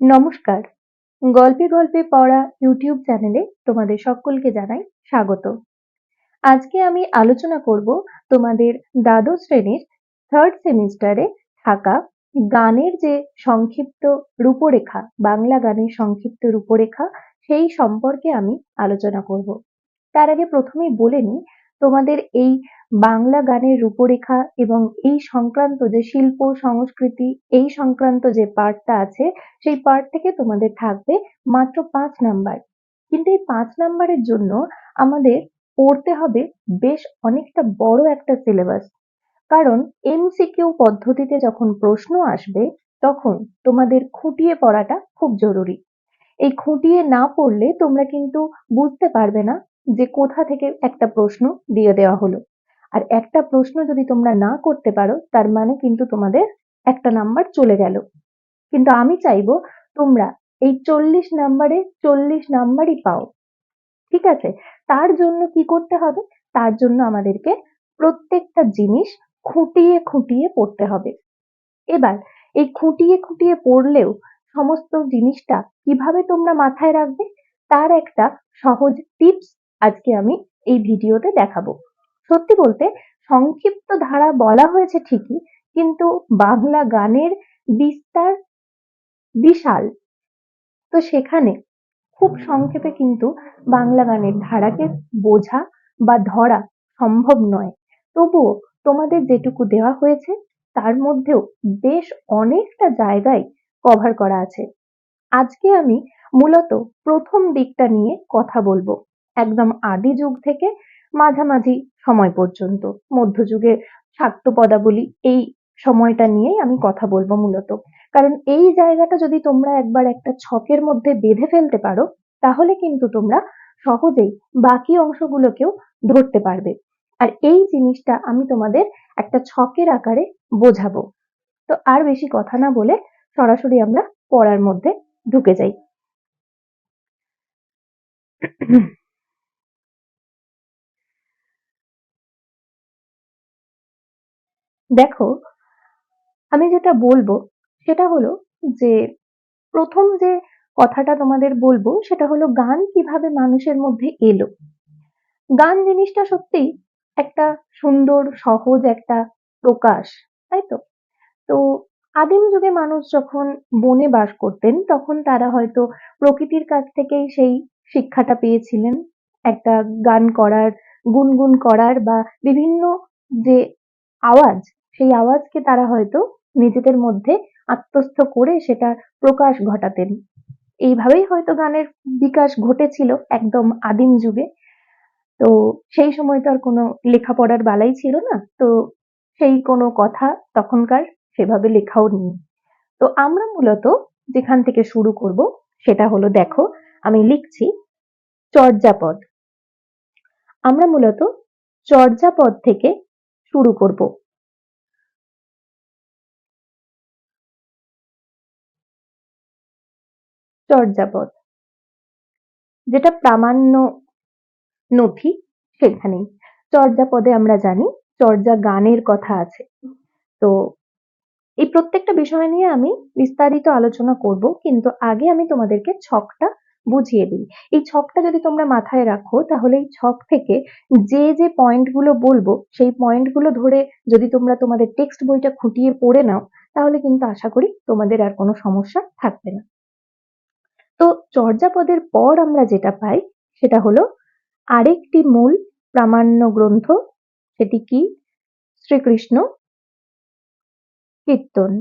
নমস্কার। গল্পে গল্পে পড়া ইউটিউব চ্যানেলে তোমাদের সকলকে জানাই স্বাগত। আজকে আমি আলোচনা করব তোমাদের দ্বাদশ শ্রেণির থার্ড সেমিস্টারে থাকা গানের যে সংক্ষিপ্ত রূপরেখা, বাংলা গানের সংক্ষিপ্ত রূপরেখা, সেই সম্পর্কে আমি আলোচনা করব। তার আগে প্রথমেই বলে নিই তোমাদের এই বাংলা গানের রূপরেখা এবং এই সংক্রান্ত যে শিল্প, সংস্কৃতি, এই সংক্রান্ত যে পার্টটা আছে, সেই পার্ট থেকে তোমাদের থাকবে মাত্র পাঁচ নাম্বার। কিন্তু এই পাঁচ নাম্বারের জন্য আমাদের পড়তে হবে বেশ অনেকটা বড় একটা সিলেবাস কারণ এমসিকিউ পদ্ধতিতে যখন প্রশ্ন আসবে, তখন তোমাদের খুঁটিয়ে পড়াটা খুব জরুরি। এই খুঁটিয়ে না পড়লে তোমরা কিন্তু বুঝতে পারবে না যে কোথা থেকে একটা প্রশ্ন দিয়ে দেওয়া হলো। আর একটা প্রশ্ন যদি তোমরা না করতে পারো, তার মানে কিন্তু তোমাদের একটা নাম্বার চলে গেল। কিন্তু আমি চাইব তোমরা এই চল্লিশ নাম্বারে চল্লিশ নাম্বারই পাও। ঠিক আছে? তার জন্য কি করতে হবে? তার জন্য আমাদেরকে প্রত্যেকটা জিনিস খুঁটিয়ে খুঁটিয়ে পড়তে হবে। এবার এই খুঁটিয়ে খুঁটিয়ে পড়লেও সমস্ত জিনিসটা কীভাবে তোমরা মাথায় রাখবে? তার একটা সহজ টিপস আজকে আমি এই ভিডিওতে দেখাবো। সত্যি বলতে সংক্ষিপ্ত ধারা বলা হয়েছে ঠিকই, কিন্তু বাংলা গানের বিস্তার বিশাল। তো সেখানে খুব সংক্ষেপে কিন্তু বাংলা গানের ধারাকে বোঝা বা ধরা সম্ভব নয়। তবুও তোমাদের যেটুকু দেওয়া হয়েছে, তার মধ্যেও বেশ অনেকটা জায়গায় কভার করা আছে। আজকে আমি মূলত প্রথম দিকটা নিয়ে কথা বলব। একদম আদি যুগ থেকে মাঝামাঝি সময় পর্যন্ত। মধ্যযুগে শাক্ত পদাবলী এই সময়টা নিয়েই আমি কথা বলব মূলত। কারণ এই জায়গাটা যদি তোমরা একবার একটা ছকের মধ্যে বেঁধে ফেলতে পারো, তাহলে কিন্তু তোমরা সহজেই বাকি অংশগুলোকেও ধরতে পারবে। আর এই জিনিসটা আমি তোমাদের একটা ছকের আকারে বোঝাবো। তো আর বেশি কথা না বলে সরাসরি আমরা পড়ার মধ্যে ঢুকে যাই। দেখো, আমি যেটা বলব সেটা হলো যে প্রথম যে কথাটা তোমাদের বলব সেটা হলো গান কীভাবে মানুষের মধ্যে এলো। গান জিনিসটা সত্যি একটা সুন্দর, সহজ একটা প্রকাশ, তাই তো? তো আদিম যুগে মানুষ যখন বনে বাস করতেন তখন তারা হয়তো প্রকৃতির কাছ থেকেই সেই শিক্ষাটা পেয়েছিলেন। একটা গান করার, গুনগুন করার বা বিভিন্ন যে আওয়াজ সেই আওয়াজকে তারা হয়তো নিজেদের মধ্যে আত্মস্থ করে সেটা প্রকাশ ঘটাতেন। এইভাবেই হয়তো গানের বিকাশ ঘটেছিল একদম আদিম যুগে। তো সেই সময় তো আর কোনো লেখাপড়ার বালাই ছিল না। তো সেই কোনো কথা তখনকার সেভাবে লেখাও নেই। তো আমরা মূলত যেখান থেকে শুরু করব সেটা হলো, দেখো, আমি লিখছি চর্যাপদ। আমরা মূলত চর্যাপদ থেকে শুরু করব। চর্যাপদ যেটা প্রামাণ্য নথি সেখানেই চর্যাপদে আমরা জানি চর্যা গানের কথা আছে। তো এই প্রত্যেকটা বিষয় নিয়ে আমি বিস্তারিত আলোচনা করব, কিন্তু আগে আমি তোমাদেরকে ছকটা বুঝিয়ে দিই। এই ছকটা যদি তোমরা মাথায় রাখো, তাহলে এই ছক থেকে যে যে পয়েন্টগুলো বলব, সেই পয়েন্টগুলো ধরে যদি তোমরা তোমাদের টেক্সট বইটা খুঁটিয়ে পড়ে নাও, তাহলে কিন্তু আশা করি তোমাদের আর কোনো সমস্যা থাকবে না। তো চর্যাপদের পর আমরা যেটা পাই, সেটা হলো আরেকটি মূল প্রামাণ্য গ্রন্থ, সেটি কি? শ্রীকৃষ্ণ কীর্তন।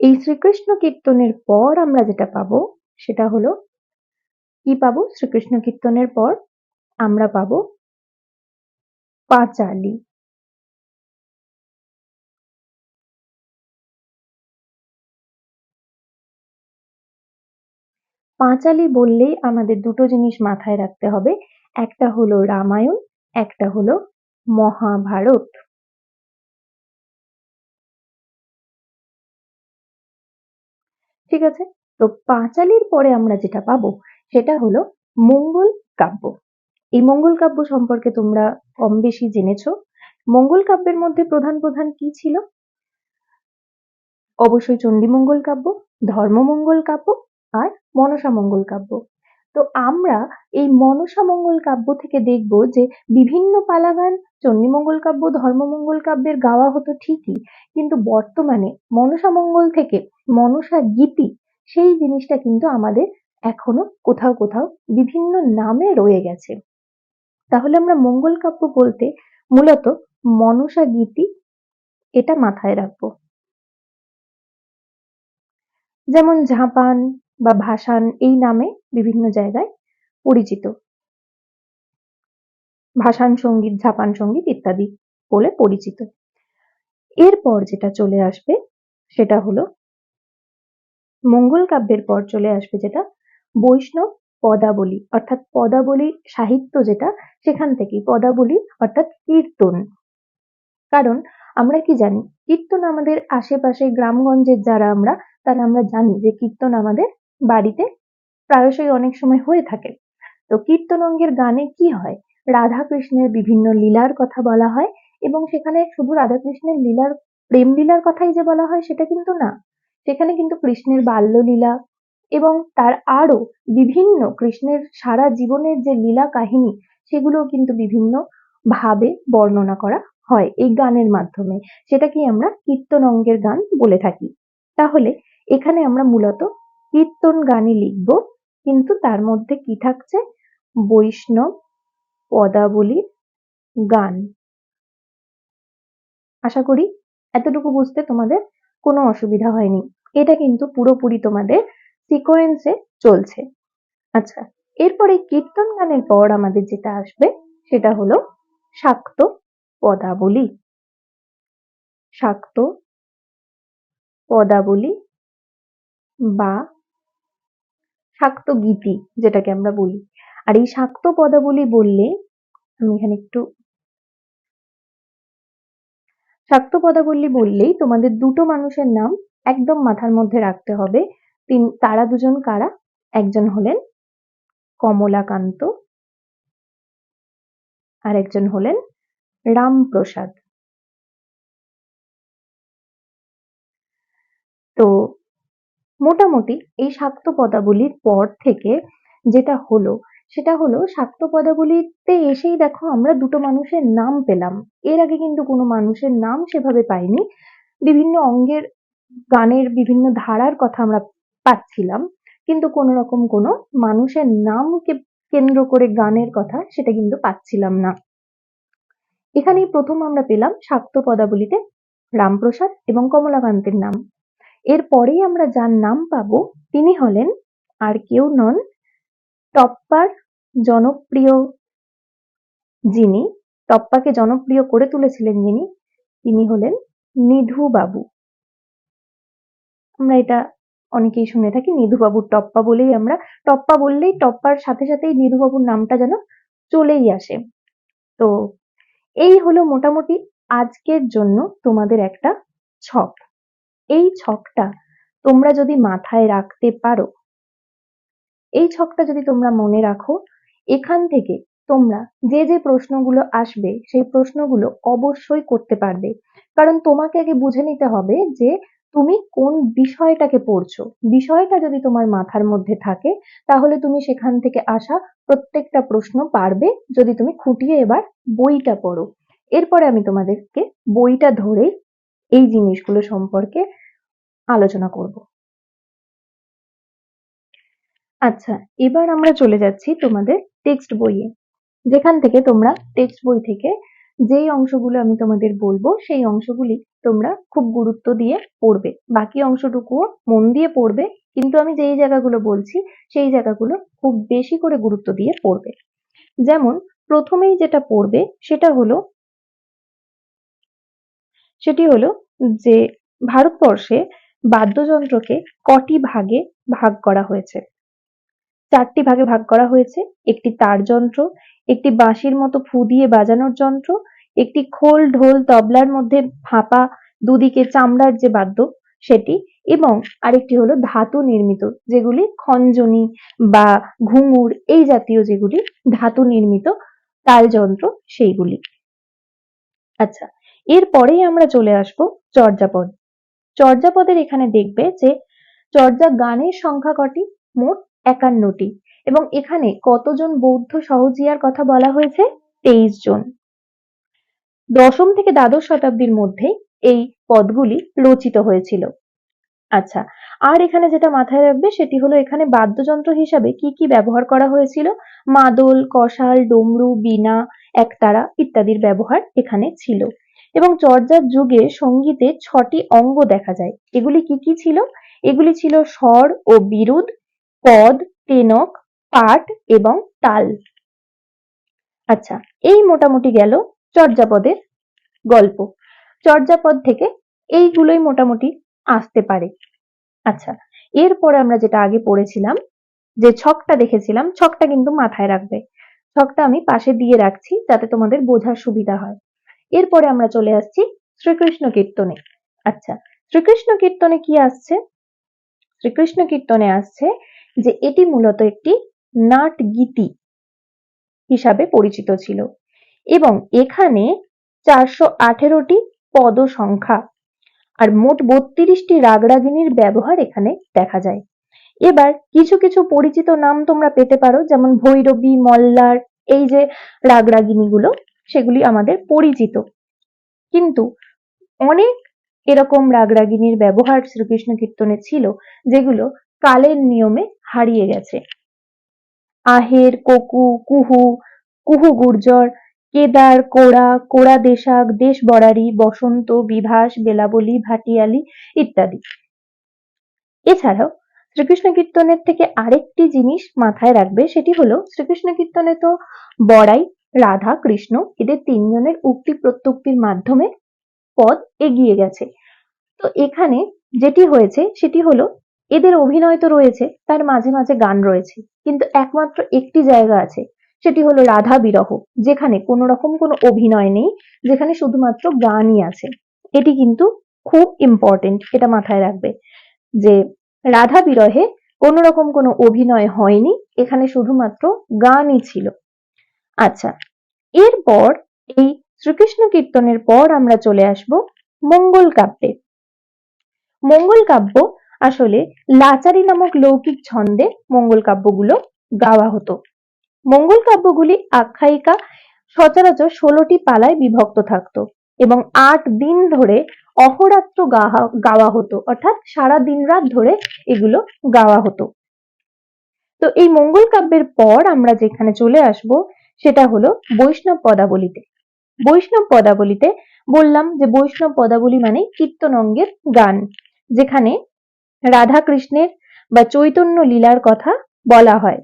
এই শ্রীকৃষ্ণ কীর্তনের পর আমরা যেটা পাবো, সেটা হলো, কি পাবো? শ্রীকৃষ্ণ কীর্তনের পর আমরা পাবো পাঁচালি। পাঁচালী বললেই আমাদের দুটো জিনিস মাথায় রাখতে হবে। একটা হলো রামায়ণ, একটা হলো মহাভারত। ঠিক আছে? তো পাঁচালীর পরে আমরা যেটা পাবো, সেটা হলো মঙ্গল কাব্য। এই মঙ্গল কাব্য সম্পর্কে তোমরা কম বেশি জেনেছ। মঙ্গল কাব্যের মধ্যে প্রধান প্রধান কি ছিল? অবশ্যই চণ্ডীমঙ্গল কাব্য, ধর্মমঙ্গল কাব্য আর মনসা মঙ্গল কাব্য। তো আমরা এই মনসা মঙ্গল কাব্য থেকে দেখব যে বিভিন্ন পালাগান চণ্ডীমঙ্গল কাব্য, ধর্মমঙ্গল কাব্যের গাওয়া হতো ঠিকই, কিন্তু বর্তমানে মনসা মঙ্গল থেকে মনসা গীতি সেই জিনিসটা কিন্তু আমাদের এখনও কোথাও কোথাও বিভিন্ন নামে রয়ে গেছে। তাহলে আমরা মঙ্গল কাব্য বলতে মূলত মনসা গীতি এটা মাথায় রাখব। যেমন ঝাঁপান বা ভাসান এই নামে বিভিন্ন জায়গায় পরিচিত। ভাসান সংগীত, ঝাপান সংগীত ইত্যাদি বলে পরিচিত। এরপর যেটা চলে আসবে সেটা হলো মঙ্গল কাব্যের পর চলে আসবে যেটা বৈষ্ণব পদাবলী, অর্থাৎ পদাবলী সাহিত্য যেটা সেখান থেকেই, পদাবলী অর্থাৎ কীর্তন। কারণ আমরা কি জানি, কীর্তন আমাদের আশেপাশে গ্রামগঞ্জের যারা আমরা, তারা আমরা জানি যে কীর্তন আমাদের বাড়িতে প্রায়শই অনেক সময় হয়ে থাকে। তো কীর্তন অঙ্গের গানে কি হয়? রাধা কৃষ্ণের বিভিন্ন লীলার কথা বলা হয় এবং সেখানে শুধু রাধা কৃষ্ণের লীলার প্রেম লীলার কথাই যে বলা হয় সেটা কিন্তু না। সেখানে কিন্তু কৃষ্ণের বাল্যলীলা এবং তার আরও বিভিন্ন কৃষ্ণের সারা জীবনের যে লীলা কাহিনী সেগুলো কিন্তু বিভিন্ন ভাবে বর্ণনা করা হয় এই গানের মাধ্যমে। সেটাকেই আমরা কীর্তন অঙ্গের গান বলে থাকি। তাহলে এখানে আমরা মূলত কীর্তন গানই লিখব, কিন্তু তার মধ্যে কি থাকছে? বৈষ্ণব পদাবলীর গান। আশা করি এতটুকু বুঝতে তোমাদের কোনো অসুবিধা হয়নি। এটা কিন্তু পুরোপুরি তোমাদের সিকোয়েন্সে চলছে। আচ্ছা এরপরে কীর্তন গানের পর আমাদের যেটা আসবে, সেটা হলো শাক্ত পদাবলী। শাক্ত পদাবলী বা শাক্ত গীতি যেটাকে আমরা বলি। আর এই শাক্ত পদাবলী বললে আমি এখানে একটু শাক্ত পদাবলী বললেই তোমাদের দুটো মানুষের নাম একদম মাথার মধ্যে রাখতে হবে। তিন, তারা দুজন কারা? একজন হলেন কমলাকান্ত আর একজন হলেন রামপ্রসাদ। তো মোটামুটি এই শাক্ত পদাবলীর পর থেকে যেটা হলো, সেটা হলো শাক্ত পদাবলীতে এসেই দেখো আমরা দুটো মানুষের নাম পেলাম। এর আগে কিন্তু কোনো মানুষের নাম সেভাবে পাইনি। বিভিন্ন অঙ্গের, গানের বিভিন্ন ধারার কথা আমরা পাচ্ছিলাম। কিন্তু কোনো রকম কোনো মানুষের নামকে কেন্দ্র করে গানের কথা সেটা কিন্তু পাচ্ছিলাম না। এখানেই প্রথম আমরা পেলাম শাক্ত পদাবলীতে রামপ্রসাদ এবং কমলাকান্তের নাম। এরপরেই আমরা যার নাম পাবো, তিনি হলেন আর কেউ নন টপ্পার জনপ্রিয় যিনি, টপ্পাকে জনপ্রিয় করে তুলেছিলেন যিনি, তিনি হলেন নিধু বাবু। আমরা এটা অনেকেই শুনে থাকি নিধুবাবুর টপ্পা বলেই আমরা, টপ্পা বললেই টপ্পার সাথে সাথেই নিধুবাবুর নামটা যেন চলেই আসে। তো এই হলো মোটামুটি আজকের জন্য তোমাদের একটা ছক। এই ছকটা তোমরা যদি মাথায় রাখতে পারো, এই ছকটা যদি তোমরা মনে রাখো, এখান থেকে তোমরা যে যে প্রশ্নগুলো আসবে, সেই প্রশ্নগুলো অবশ্যই করতে পারবে। কারণ তোমাকে আগে বুঝে নিতে হবে যে তুমি কোন বিষয়টাকে পড়ছো। বিষয়টা যদি তোমার মাথার মধ্যে থাকে, তাহলে তুমি সেখান থেকে আসা প্রত্যেকটা প্রশ্ন পারবে যদি তুমি খুঁটিয়ে এবার বইটা পড়ো। এরপরে আমি তোমাদেরকে বইটা ধরে এই জিনিসগুলো সম্পর্কে আলোচনা করব। আচ্ছা এবার আমরা চলে যাচ্ছি তোমাদের টেক্সট বইয়ে। যেখান থেকে তোমরা টেক্সট বই থেকে যেই অংশগুলো আমি তোমাদের বলব, সেই অংশগুলি তোমরা খুব গুরুত্ব দিয়ে পড়বে। বাকি অংশটুকুও মন দিয়ে পড়বে, কিন্তু আমি যেই জায়গাগুলো বলছি, সেই জায়গাগুলো খুব বেশি করে গুরুত্ব দিয়ে পড়বে। যেমন, প্রথমেই যেটা পড়বে, সেটা হলো সেটি হলো যে ভারতবর্ষে বাদ্যযন্ত্রকে কটি ভাগে ভাগ করা হয়েছে? চারটি ভাগে ভাগ করা হয়েছে। একটি তার যন্ত্র, একটি বাঁশির মতো ফু দিয়ে বাজানোর যন্ত্র, একটি খোল ঢোল তবলার মধ্যে ফাঁপা দুদিকে চামড়ার যে বাদ্য সেটি, এবং আরেকটি হলো ধাতু নির্মিত, যেগুলি খঞ্জনি বা ঘুঙুর, এই জাতীয় যেগুলি ধাতু নির্মিত তালযন্ত্র সেইগুলি। আচ্ছা এরপরেই আমরা চলে আসব চর্যাপদ। চর্যাপদের এখানে দেখবে যে চর্যা গানের সংখ্যা কটি? মোট একান্নটি। এবং এখানে কতজন বৌদ্ধ সহজিয়ার কথা বলা হয়েছে? তেইশ জন। দশম থেকে দ্বাদশ শতাব্দীর মধ্যে এই পদগুলি রচিত হয়েছিল। আচ্ছা আর এখানে যেটা মাথায় রাখবে সেটি হলো এখানে বাদ্যযন্ত্র হিসাবে কি কি ব্যবহার করা হয়েছিল? মাদল কষাল ডমরু বীণা একতারা ইত্যাদির ব্যবহার এখানে ছিল। এবং চর্যার যুগে সঙ্গীতে ছটি অঙ্গ দেখা যায়। এগুলি কি কি ছিল? এগুলি ছিল স্বর ও বিরুদ, পদ তেনক পাঠ এবং তাল। আচ্ছা এই মোটামুটি গেল চর্যাপদের গল্প। চর্যাপদ থেকে এইগুলোই মোটামুটি আসতে পারে। আচ্ছা এরপরে আমরা যেটা আগে পড়েছিলাম, যে ছকটা দেখেছিলাম, ছকটা কিন্তু মাথায় রাখবে। ছকটা আমি পাশে দিয়ে রাখছি যাতে তোমাদের বোঝার সুবিধা হয়। এরপরে আমরা চলে আসছি শ্রীকৃষ্ণ কীর্তনে। আচ্ছা শ্রীকৃষ্ণ কীর্তনে কি আসছে? শ্রীকৃষ্ণ কীর্তনে আসছে যে এটি মূলত একটি নাট গীতি হিসাবে পরিচিত ছিল এবং এখানে চারশো আঠেরোটি পদ সংখ্যা আর মোট বত্রিশটি রাগরাগিনীর ব্যবহার এখানে দেখা যায়। এবার কিছু কিছু পরিচিত নাম তোমরা পেতে পারো, যেমন ভৈরবী, মল্লার, এই যে রাগরাগিনীগুলো। সেগুলি আমাদের পরিচিত। কিন্তু অনেক এরকম রাগরাগিনীর ব্যবহার শ্রীকৃষ্ণ কীর্তনে ছিল, যেগুলো কালের নিয়মে হারিয়ে গেছে। আহের, ককু, কুহু কুহু গুর্জর, কেদার, কোড়া কোড়া দেশাক, দেশ বরারি, বসন্ত, বিভাস, বেলাবলি, ভাটিয়ালি ইত্যাদি। এছাড়াও শ্রীকৃষ্ণ কীর্তনের থেকে আরেকটি জিনিস মাথায় রাখবে, সেটি হলো শ্রীকৃষ্ণ কীর্তনে তো বড়াই রাধা, কৃষ্ণ এদের তিনজনের উক্তি প্রত্যুক্তির মাধ্যমে পদ এগিয়ে গেছে। তো এখানে যেটি হয়েছে সেটি হলো, এদের অভিনয় তো রয়েছে, তার মাঝে মাঝে গান রয়েছে, কিন্তু একমাত্র একটি জায়গা আছে, সেটি হলো রাধা বিরহ, যেখানে কোনো রকম কোনো অভিনয় নেই, যেখানে শুধুমাত্র গানই আছে। এটি কিন্তু খুব ইম্পর্টেন্ট এটা মাথায় রাখবে, যে রাধা বিরহে কোনো রকম কোনো অভিনয় হয়নি, এখানে শুধুমাত্র গানই ছিল। আচ্ছা এরপর এই শ্রীকৃষ্ণ কীর্তনের পর আমরা চলে আসব মঙ্গল কাব্যে। মঙ্গল কাব্য আসলে লাচারি নামক লৌকিক ছন্দে মঙ্গল কাব্যগুলো গাওয়া হতো। মঙ্গল কাব্যগুলি আখ্যায়িকা সচরাচর ষোলোটি পালায় বিভক্ত থাকতো এবং আট দিন ধরে অহরাত্র গাওয়া হতো, অর্থাৎ সারা দিন রাত ধরে এগুলো গাওয়া হতো। তো এই মঙ্গল কাব্যের পর আমরা যেখানে চলে আসব সেটা হলো বৈষ্ণব পদাবলিতে। বৈষ্ণব পদাবলিতে বললাম যে বৈষ্ণব পদাবলী মানে কীর্তন অঙ্গের গান, যেখানে রাধা কৃষ্ণের বা চৈতন্য লীলার কথা বলা হয়।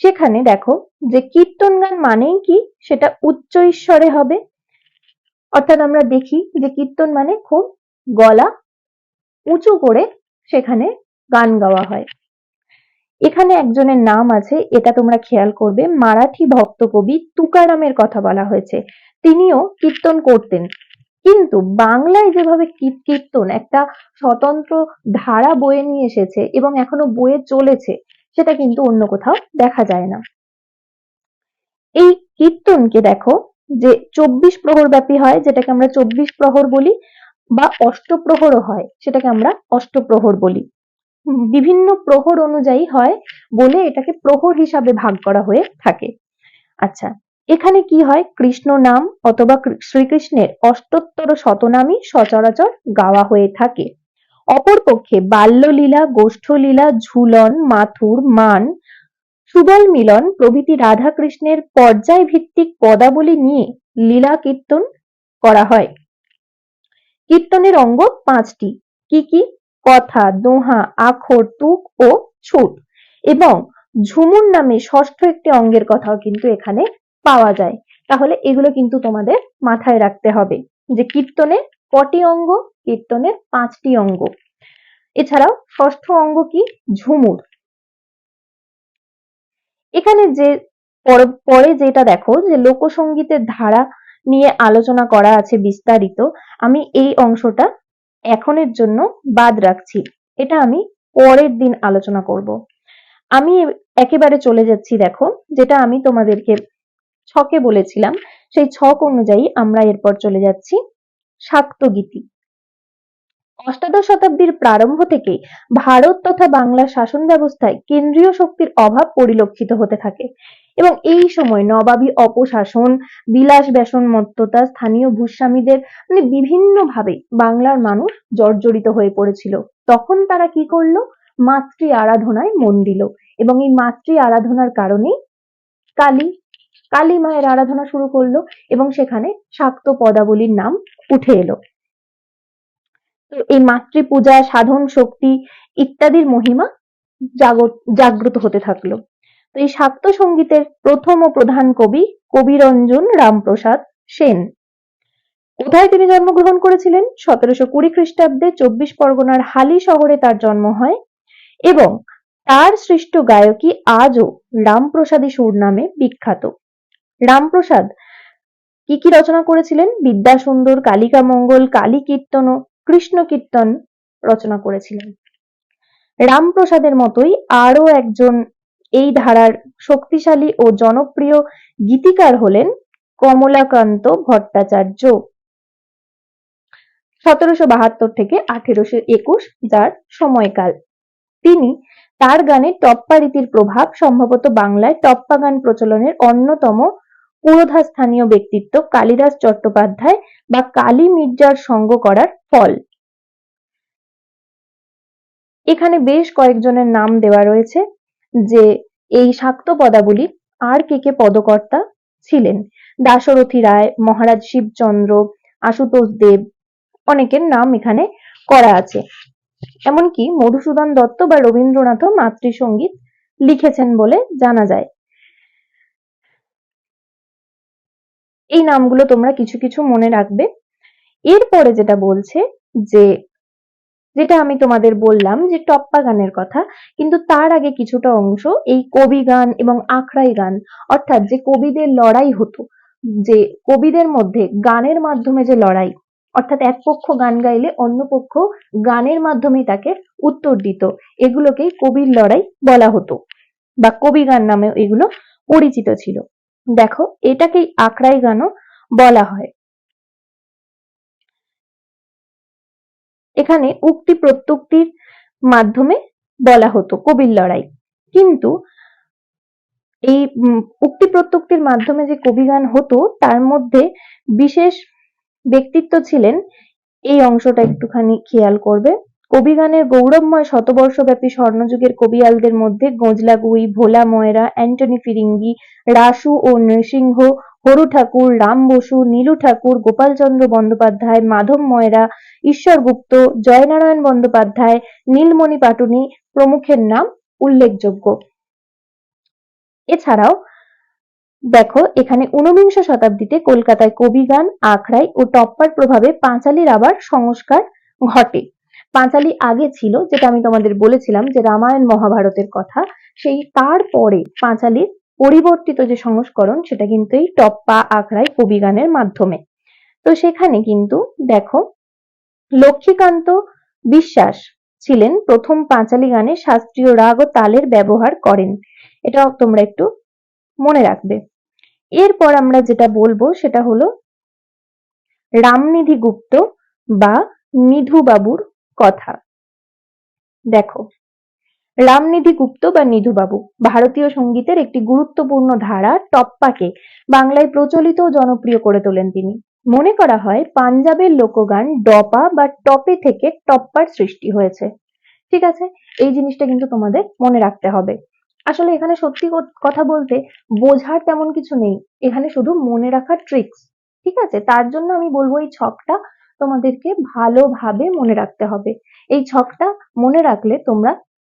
সেখানে দেখো যে কীর্তন গান মানেই কি? সেটা উচ্চ ঈশ্বরে হবে। অর্থাৎ আমরা দেখি যে কীর্তন মানে খুব গলা উঁচু করে সেখানে গান গাওয়া হয়। এখানে একজনের নাম আছে, এটা তোমরা খেয়াল করবে, মারাঠি ভক্ত কবি তুকারামের কথা বলা হয়েছে। তিনিও কীর্তন করতেন। কিন্তু বাংলায় যেভাবে কীর্তন একটা স্বতন্ত্র ধারা বয়ে নিয়ে এসেছে এবং এখনও বয়ে চলেছে, সেটা কিন্তু অন্য কোথাও দেখা যায় না। এই কীর্তনকে দেখো যে চব্বিশ প্রহর ব্যাপী হয়, যেটাকে আমরা চব্বিশ প্রহর বলি, বা অষ্টপ্রহরও হয়, সেটাকে আমরা অষ্টপ্রহর বলি। বিভিন্ন প্রহর অনুযায়ী হয় বলে এটাকে প্রহর হিসাবে ভাগ করা হয়ে থাকে। আচ্ছা এখানে কি হয়? কৃষ্ণ নাম অথবা শ্রীকৃষ্ণের অষ্টোত্তর শতনামই সচরাচর গাওয়া হয়ে থাকে। অপরপক্ষে বাল্যলীলা, গোষ্ঠলীলা, ঝুলন, মাথুর, মান, সুবল মিলন প্রভৃতি রাধাকৃষ্ণের পর্যায় ভিত্তিক পদাবলী নিয়ে লীলা কীর্তন করা হয়। কীর্তনের অঙ্গ পাঁচটি। কি কি? কথা, দোহা, আখর, তুক ও ছুট। এবং ঝুমুর নামে ষষ্ঠ একটি অঙ্গের কথাও কিন্তু এখানে পাওয়া যায়। তাহলে এগুলো কিন্তু তোমাদের মাথায় রাখতে হবে যে কীর্তনে কটি অঙ্গ কীর্তনের পাঁচটি অঙ্গ। এছাড়াও ষষ্ঠ অঙ্গ কি? ঝুমুর। এখানে যে পরে যেটা দেখো যে লোকসঙ্গীতের ধারা নিয়ে আলোচনা করা আছে বিস্তারিত, আমি এই অংশটা এখনের জন্য বাদ রাখছি। এটা আমি পরের দিন আলোচনা করব। আমি একেবারে চলে যাচ্ছি দেখো, যেটা আমি তোমাদেরকে ছকে বলেছিলাম। সেই ছক অনুযায়ী আমরা এরপর চলে যাচ্ছি শাক্তগীতি অষ্টাদশ শতাব্দীর প্রারম্ভ থেকে ভারত তথা বাংলার শাসন ব্যবস্থায় কেন্দ্রীয় শক্তির অভাব পরিলক্ষিত হতে থাকে এবং এই সময় নবাবী অপশাসন, বিলাস ব্যসনমত্ততা স্থানীয় ভূস্বামীদের মানে বিভিন্নভাবে বাংলার মানুষ জর্জরিত হয়ে পড়েছিল। তখন তারা কি করল? মাতৃ আরাধনায় মন দিল এবং এই মাতৃ আরাধনার কারণেই কালী কালী মায়ের আরাধনা শুরু করল এবং সেখানে শাক্ত পদাবলীর নাম উঠে এলো। এই মাতৃ পূজা সাধন শক্তি ইত্যাদির মহিমা জাগ্রত হতে থাকল। তো এই শাক্ত সঙ্গীতের প্রথম ও প্রধান কবি কবিরঞ্জন রামপ্রসাদ সেন। কোথায় তিনি জন্মগ্রহণ করেছিলেন? সতেরোশো কুড়ি খ্রিস্টাব্দে চব্বিশ পরগনার হালি শহরে তার জন্ম হয় এবং তার সৃষ্ট গায়কী আজও রামপ্রসাদী সুর নামে বিখ্যাত। রামপ্রসাদ কি কি রচনা করেছিলেন? বিদ্যাসুন্দর, কালিকা মঙ্গল কালী কীর্তন ও কৃষ্ণ কীর্তন রচনা করেছিলেন। রামপ্রসাদের মতোই আরও একজন এই ধারার শক্তিশালী ও জনপ্রিয় গীতিকার হলেন কমলাকান্ত ভট্টাচার্য। সতেরোশো বাহাত্তর থেকে আঠেরোশো একুশ যার সময়কাল। তিনি তার গানে টপ্পা রীতির প্রভাব সম্ভবত বাংলায় টপ্পা গান প্রচলনের অন্যতম পুরোধা স্থানীয় ব্যক্তিত্ব কালিদাস চট্টোপাধ্যায় বা কালী মির্জার সঙ্গ করার ফল। এখানে বেশ কয়েকজনের নাম দেওয়া রয়েছে যে এই শাক্ত পদাবলী আর কে কে পদকর্তা ছিলেন। দাশরথী রায়, মহারাজ শিবচন্দ্র, আশুতোষ দেব, অনেকের নাম এখানে করা আছে। এমনকি মধুসূদন দত্ত বা রবীন্দ্রনাথও মাতৃসঙ্গীত লিখেছেন বলে জানা যায়। এই নামগুলো তোমরা কিছু কিছু মনে রাখবে। এরপরে যেটা বলছে যে, যেটা আমি তোমাদের বললাম যে টপ্পা গানের কথা, কিন্তু তার আগে কিছুটা অংশ এই কবি গান এবং আখড়াই গান, অর্থাৎ যে কবিদের লড়াই হতো, যে কবিদের মধ্যে গানের মাধ্যমে যে লড়াই, অর্থাৎ এক পক্ষ গান গাইলে অন্য পক্ষ গানের মাধ্যমে তাকে উত্তর দিত, এগুলোকেই কবির লড়াই বলা হতো, বা কবি গান নামেও এগুলো পরিচিত ছিল। দেখো, এটাকেই আখড়াই গানও বলা হয়? এখানে উক্তি প্রত্যুক্তির মাধ্যমে বলা হতো কবির লড়াই। কিন্তু এই উক্তি প্রত্যুক্তির মাধ্যমে যে কবিগান হতো, তার মধ্যে বিশেষ ব্যক্তিত্ব ছিলেন, এই অংশটা একটুখানি খেয়াল করবে। কবিগানের গৌরবময় শতবর্ষব্যাপী স্বর্ণযুগের কবিয়ালদের মধ্যে গোজলা গুই, ভোলা ময়রা, অ্যান্টনি ফিরিঙ্গি, রাসু ও নৃসিংহ, হরু ঠাকুর, রাম বসু, নীলু ঠাকুর, গোপালচন্দ্র বন্দ্যোপাধ্যায়, মাধব ময়রা, ঈশ্বর গুপ্ত, জয়নারায়ণ বন্দ্যোপাধ্যায়, নীলমণি পাটুনি প্রমুখের নাম উল্লেখযোগ্য। এছাড়াও দেখো, এখানে ঊনবিংশ শতাব্দীতে কলকাতায় কবিগান, আখড়াই ও টপ্পার প্রভাবে পাঁচালীর আবার সংস্কার ঘটে। পাঁচালী আগে ছিল, যেটা আমি তোমাদের বলেছিলাম যে রামায়ণ মহাভারতের কথা, সেই তারপরে পাঁচালীর পরিবর্তিত যে সংস্করণ, সেটা কিন্তু এই টপ্পা, আখড়াই কবিগানের মাধ্যমে। তো সেখানে কিন্তু দেখো, লক্ষ্মীকান্ত বিশ্বাস ছিলেন প্রথম পাঁচালী গানে শাস্ত্রীয় রাগ ও তালের ব্যবহার করেন। এটাও তোমরা একটু মনে রাখবে। এরপর আমরা যেটা বলব, সেটা হলো রামনিধি গুপ্ত বা নিধু বাবুর কথা। দেখো, রামনিধি গুপ্ত বা নিধু বাবু ভারতীয় সঙ্গীতের একটি গুরুত্বপূর্ণ ধারা টপ্পাকে বাংলায় প্রচলিত ও জনপ্রিয় করে তোলেন তিনি। মনে করা হয়, পাঞ্জাবের লোকগান ডপা বা টপে থেকে টপ্পার সৃষ্টি হয়েছে। ঠিক আছে? এই জিনিসটা কিন্তু তোমাদের মনে রাখতে হবে। আসলে এখানে সত্যি কথা বলতে বোঝার তেমন কিছু নেই। এখানে শুধু মনে রাখার ট্রিক্স ঠিক আছে? তার জন্য আমি বলব এই ছকটা তোমাদেরকে ভালোভাবে মনে রাখতে হবে। এই ছকটা মনে রাখলে তোমরা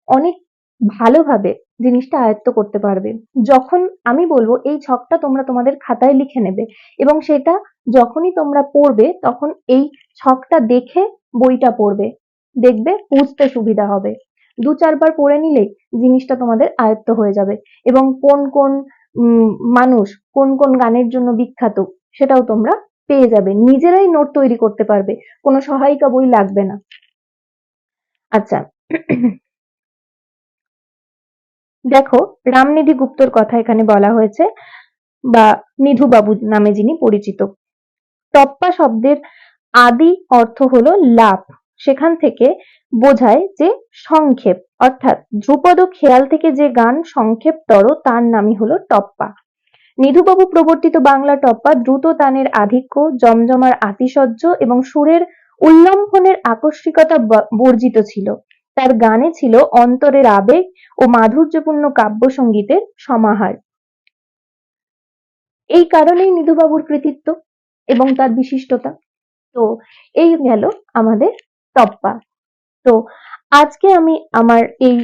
অনেক ভালোভাবে জিনিসটা আয়ত্ত করতে পারবে। যখন আমি বলব এই ছকটা তোমরা তোমাদের খাতায় লিখে নেবে এবং সেটা যখনই তোমরা পড়বে তখন এই ছকটা দেখে বইটা পড়বে। দেখবে বুঝতে সুবিধা হবে। দু চারবার পড়ে নিলেই জিনিসটা তোমাদের আয়ত্ত হয়ে যাবে এবং কোন কোন মানুষ কোন কোন গানের জন্য বিখ্যাত সেটাও তোমরা পেয়ে যাবে, নিজেরাই নোট তৈরি করতে পারবে, কোনো সহায়িকা বই লাগবে না। আচ্ছা দেখো, রামনিধি গুপ্তর কথা এখানে বলা হয়েছে, বা নিধু বাবু নামে যিনি পরিচিত। টপ্পা শব্দের আদি অর্থ হলো লাভ। সেখান থেকে বোঝায় যে সংক্ষেপ, অর্থাৎ ধ্রুপদ খেয়াল থেকে যে গান সংক্ষেপ সংক্ষেপতর তার নামই হলো টপ্পা। নিধুবাবু প্রবর্তিত বাংলা টপ্পা দ্রুত তানের আধিক্য, জমজমার আতিশয্য এবং সুরের উল্লম্ফনের আকস্মিকতা বর্জিত ছিল। তার গানে ছিল অন্তরের আবেগ ও মাধুর্যপূর্ণ কাব্য সঙ্গীতের সমাহার। এই কারণেই নিধুবাবুর কৃতিত্ব এবং তার বিশিষ্টতা। তো, এই গেল আমাদের টপ্পা। তো, আজকে আমি আমার এই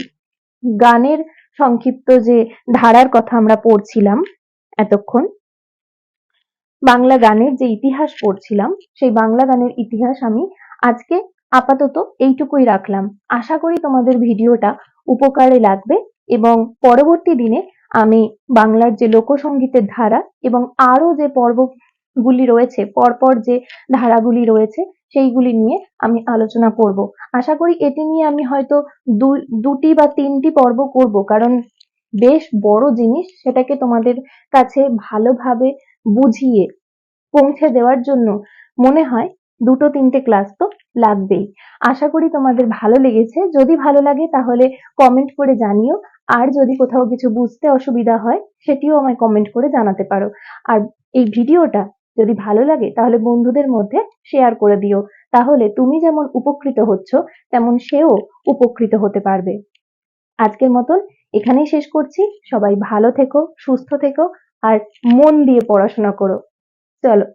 গানের সংক্ষিপ্ত যে ধারার কথা আমরা পড়ছিলাম এতক্ষণ বাংলা গানের যে ইতিহাস পড়ছিলাম, সেই বাংলা গানের ইতিহাস আমি আজকে আপাতত এইটুকুই রাখলাম। আশা করি তোমাদের ভিডিওটা উপকারে লাগবে এবং পরবর্তী দিনে আমি বাংলার যে লোকসঙ্গীতের ধারা এবং আরও যে পর্বগুলি রয়েছে, পরপর যে ধারাগুলি রয়েছে, সেইগুলি নিয়ে আমি আলোচনা করব। আশা করি এটি নিয়ে আমি হয়তো দুটি বা তিনটি পর্ব করব, কারণ বেশ বড় জিনিস সেটাকে তোমাদের কাছে ভালোভাবে বুঝিয়ে পৌঁছে দেওয়ার জন্য মনে হয় দুটো তিনটে ক্লাস তো লাগবেই। আশা করি তোমাদের ভালো লেগেছে। যদি ভালো লাগে তাহলে কমেন্ট করে জানিও। আর যদি কোথাও কিছু বুঝতে অসুবিধা হয় সেটিও আমায় কমেন্ট করে জানাতে পারো। আর এই ভিডিওটা যদি ভালো লাগে তাহলে বন্ধুদের মধ্যে শেয়ার করে দিও। তাহলে তুমি যেমন উপকৃত হচ্ছ, তেমন সেও উপকৃত হতে পারবে। আজকের মতন এখানেই শেষ করছি। সবাই ভালো থেকো সুস্থ থেকো আর মন দিয়ে পড়াশোনা করো। চলো।